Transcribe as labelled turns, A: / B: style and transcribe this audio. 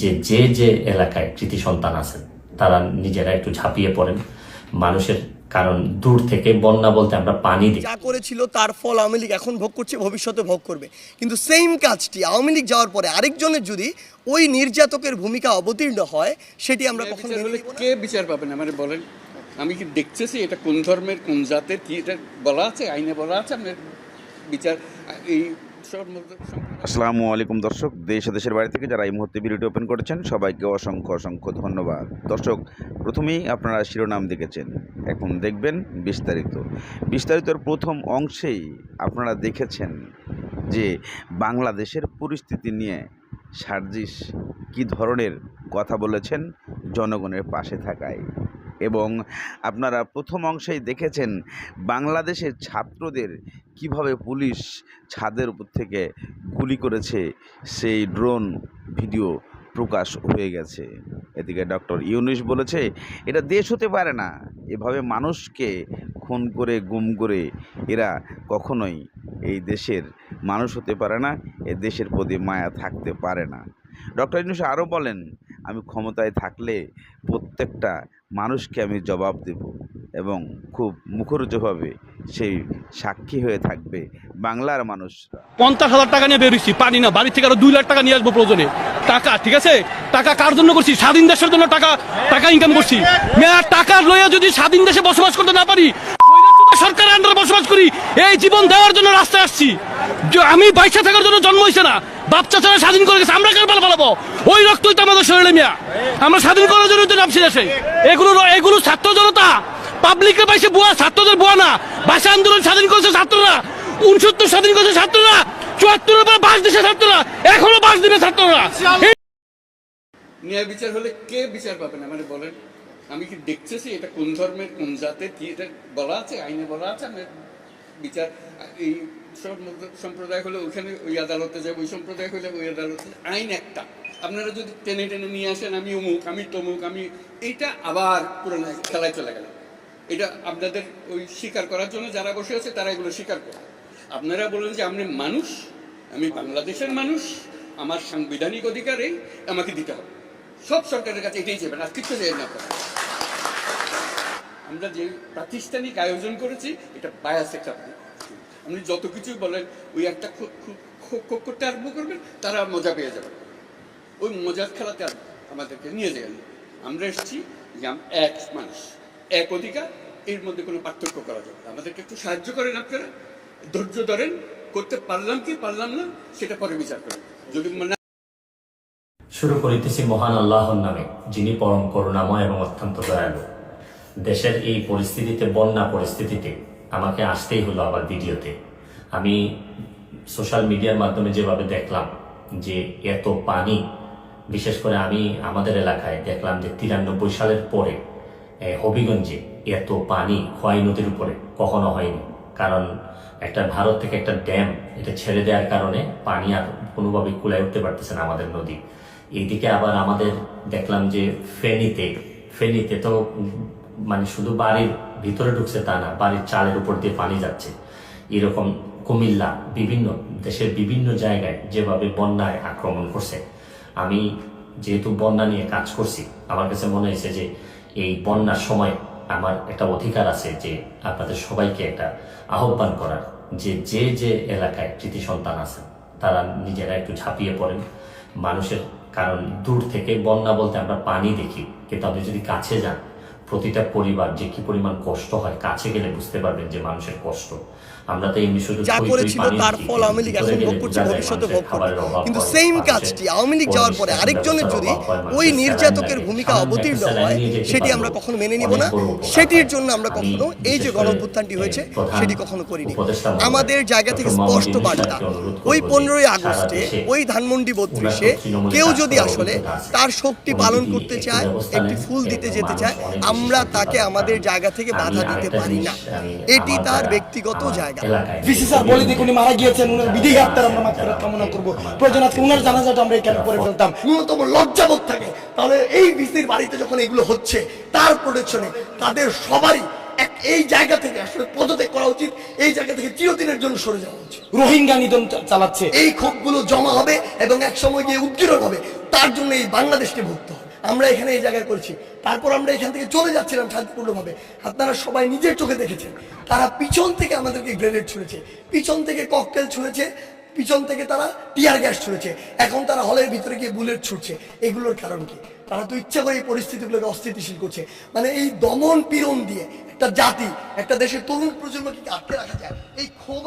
A: যে যে যে এলাকায় কৃতি সন্তান আছেন তারা নিজেরা একটু ঝাঁপিয়ে পড়েন। মানুষের কারণ দূর থেকে বন্যা বলতে আমরা পানি দিই।
B: যা করেছিল তার ফল আওয়ামী লীগ এখন ভোগ করছে ভবিষ্যতে ভোগ করবে। কিন্তু সেম কাজটি আওয়ামী লীগ যাওয়ার পরে আরেকজনের যদি ওই নির্যাতকের ভূমিকা অবতীর্ণ হয় সেটি আমরা কখনো মেনে।
C: কে বিচার পাবেন আমার বলেন আমি কি দেখতেছি এটা কোন ধর্মের কোন জাতের কি এটা বলা আছে? আইনে বলা আছে? আপনার বিচার এই সব
D: আসসালামু আলাইকুম দর্শক, দেশ দেশের বাইরে থেকে যারা এই মুহূর্তে ভিডিওটি ওপেন করেছেন, সবাইকে অসংখ্য অসংখ্য ধন্যবাদ। দর্শক, প্রথমেই আপনারা শিরোনাম দেখেছেন। এখন দেখবেন বিস্তারিত। বিস্তারিতর প্রথম অংশেই আপনারা দেখেছেন যে বাংলাদেশের পরিস্থিতি নিয়ে সার্জিস কী ধরনের কথা বলেছেন জনগণের পাশে থাকায়। এবং আপনারা প্রথম অংশেই দেখেছেন বাংলাদেশের ছাত্রদের কীভাবে পুলিশ ছাদের উপর থেকে গুলি করেছে, সেই ড্রোন ভিডিও প্রকাশ হয়ে গেছে। এদিকে ডক্টর ইউনুস বলেছে, এটা দেশ হতে পারে না। এভাবে মানুষকে খুন করে, গুম করে এরা কখনোই এই দেশের মানুষ হতে পারে না। এ দেশের প্রতি মায়া থাকতে পারে না। ডক্টর ইউনুস আরও বলেন আমি ক্ষমতায় থাকলে প্রত্যেকটা মানুষকে আমি জবাব দেব এবং খুব মুখরোচকভাবে সেই সাক্ষী হয়ে থাকবে বাংলার মানুষ
E: পঞ্চাশ হাজার টাকা নিয়ে বেরোচ্ছি পারি না, বাড়ি থেকে আরও দুই লাখ টাকা নিয়ে আসব প্রয়োজনে। টাকা, ঠিক আছে? টাকা কার জন্য করছি? স্বাধীন দেশের জন্য টাকা টাকা ইনকাম করছি। টাকা লইয়া যদি স্বাধীন দেশে বসবাস করতে না পারি সরকারের আন্ডারে বসবাস করি, এই জীবন দেওয়ার জন্য রাস্তায় আসছি। আমি বাইশে থাকার জন্য জন্ম হয়েছে না বাচ্চা ছাড়া স্বাধীন করে গেছে আমরা কার পালা পালাবো ওই রক্তই তো আমাদের শরীরে মিয়া। আমরা স্বাধীন করার জন্য তো নামছি দেশে এগুলো এগুলো ছাত্র জনতা পাবলিকের বাইসে বুয়া ছাত্রদের বুয়া না। ভাষা আন্দোলন স্বাধীন করেছে ছাত্ররা উনসত্তর স্বাধীন করেছে ছাত্ররা চুয়াত্তরের পরে বাস দিছে ছাত্ররা এখনও বাস দিবে ছাত্ররা।
C: ন্যায় বিচার হলে কে বিচার পাবেন আমার বলেন আমি কি দেখতেছি এটা কোন ধর্মের কোন জাতের কি এটা বলা আছে আইনে বলা আছে? আমার বিচার এই সম্প্রদায় হলে ওইখানে ওই আদালতে যাবে ওই সম্প্রদায় হলে ওই আদালতে। আইন একটা। আপনারা যদি টেনে টেনে নিয়ে আসেন, আমি অমুক, আমি তমুক, আমি এইটা আবার পুরনো খেলায় চলে গেল। এটা আপনাদের ওই স্বীকার করার জন্য যারা বসে আছে, তারা এগুলো স্বীকার করে। আপনারা বলেন যে আপনি মানুষ, আমি বাংলাদেশের মানুষ, আমার সাংবিধানিক অধিকার আমাকে দিতে হবে। সব সরকারের কাছে এটাই যাবেন আর কিছু চাই না আমরা যে প্রাতিষ্ঠানিক আয়োজন করেছি, এটা বায়াস একটা আপনি যত কিছুই বলেন, ওই একটা করতে আরম্ভ করবেন, তারা মজা পেয়ে যাবেন ওই মজার খেলাতে আমাদেরকে নিয়ে যাবেন আমরা এসেছি যে এক মানুষ, এক অধিকার, এর মধ্যে কোনো পার্থক্য করা যাবে। আমাদেরকে একটু সাহায্য করেন আপনারা। ধৈর্য ধরেন, করতে পারলাম কি পারলাম না, সেটা পরে বিচার করেন। যদি মনে
A: শুরু করিতেছি মহান আল্লাহর নামে, যিনি পরম করুণাময় এবং অত্যন্ত দয়ালু। দেশের এই পরিস্থিতিতে, বন্যা পরিস্থিতিতে আমাকে আসতেই হলো আবার ভিডিওতে। আমি সোশ্যাল মিডিয়ার মাধ্যমে যেভাবে দেখলাম যে এত পানি, বিশেষ করে আমি আমাদের এলাকায় দেখলাম যে তিরানব্বই সালের পরে হবিগঞ্জে এত পানি খোয়াই নদীর উপরে কখনো হয়নি। কারণ একটা ভারত থেকে একটা ড্যাম, এটা ছেড়ে দেওয়ার কারণে পানি আর কোনোভাবে কুলায় উঠতে পারতেছে না আমাদের নদী। এইদিকে আবার আমাদের দেখলাম যে ফেনীতে ফেনীতে তো মানে শুধু বাড়ির ভিতরে ঢুকছে তা না, বাড়ির চালের উপর দিয়ে পানি যাচ্ছে। এরকম কুমিল্লা বিভিন্ন দেশের বিভিন্ন জায়গায় যেভাবে বন্যায় আক্রমণ করছে। আমি যেহেতু বন্যা নিয়ে কাজ করছি, আমার কাছে মনে হয়েছে যে এই বন্যার সময় আমার একটা অধিকার আছে যে আপনাদের সবাইকে একটা আহ্বান করার, যে যে যে এলাকায় কৃতি সন্তান আছে, তারা নিজেরা একটু ঝাঁপিয়ে পড়েন। মানুষের কারণ দূর থেকে বন্যা বলতে আমরা পানি দেখি, কিন্তু আপনি যদি কাছে যান প্রতিটা পরিবার যে কি পরিমাণ কষ্ট হয় কাছে গেলে বুঝতে পারবেন যে মানুষের কষ্ট। আমরা তো এমনি শুধু
B: যা করেছিল তার ফল আওয়ামী লীগ এখন ভোগ করছে ভবিষ্যতে ভোগ করবে। কিন্তু সেম কাজটি আওয়ামী লীগ যাওয়ার পরে আরেকজনের যদি ওই নির্যাতকের ভূমিকা অবতীর্ণ হয় সেটি আমরা কখনো মেনে নিব না। সেটির জন্য আমরা কখনো এই যে
A: এ,
B: হয়েছে সেটি কখনো করিনি। আমাদের জায়গা থেকে স্পষ্ট বার্তা ওই পনেরোই আগস্টে ওই ধানমন্ডি বত্রিশে কেউ যদি আসলে তার শক্তি পালন করতে চায় একটি ফুল দিতে যেতে চায় আমরা তাকে আমাদের জায়গা থেকে বাধা দিতে পারি না। এটি তার ব্যক্তিগত জায়গা
A: এলাকায়
F: ভিসি স্যার বলে দিক উনি মারা গিয়েছেন উনার বিধি আত্মার আমরা মাত্রা কামনা করব। প্রয়োজন আজকে উনার জানাজাটা আমরা এখানে করে ফেলতাম।
B: ন্যূনতম লজ্জাবোধ থাকে। তাহলে এই বিসির বাড়িতে যখন এগুলো হচ্ছে তার প্রোটেকশনে তাদের সবারই এক এই জায়গা থেকে আসলে পদত্যাগ করা উচিত। এই জায়গা থেকে চিরদিনের জন্য সরে যাওয়া উচিত।
F: রোহিঙ্গা নিধন চালাচ্ছে।
B: এই ক্ষোভগুলো জমা হবে এবং এক সময় গিয়ে উদ্গীরণ হবে। তার জন্য এই বাংলাদেশকে ভুগতে হবে। আমরা এখানে এই জায়গায় করেছি। তারপর আমরা এখান থেকে চলে যাচ্ছিলাম শান্তিপূর্ণভাবে। আপনারা সবাই নিজের চোখে দেখেছেন। তারা পিছন থেকে আমাদেরকে গ্রেনেড ছুঁড়েছে। পিছন থেকে ককটেল ছুঁড়েছে। পিছন থেকে তারা টিয়ার গ্যাস ছুঁড়েছে। এখন তারা হলের ভিতরে গিয়ে বুলেট ছুটছে এগুলোর কারণ কি? তারা তো ইচ্ছা করে এই পরিস্থিতিগুলোকে অস্থিতিশীল করছে। মানে এই দমন পীড়ন দিয়ে একটা জাতি, একটা দেশের তরুণ প্রজন্মকে আটকে রাখা যায়? এই ক্ষোভ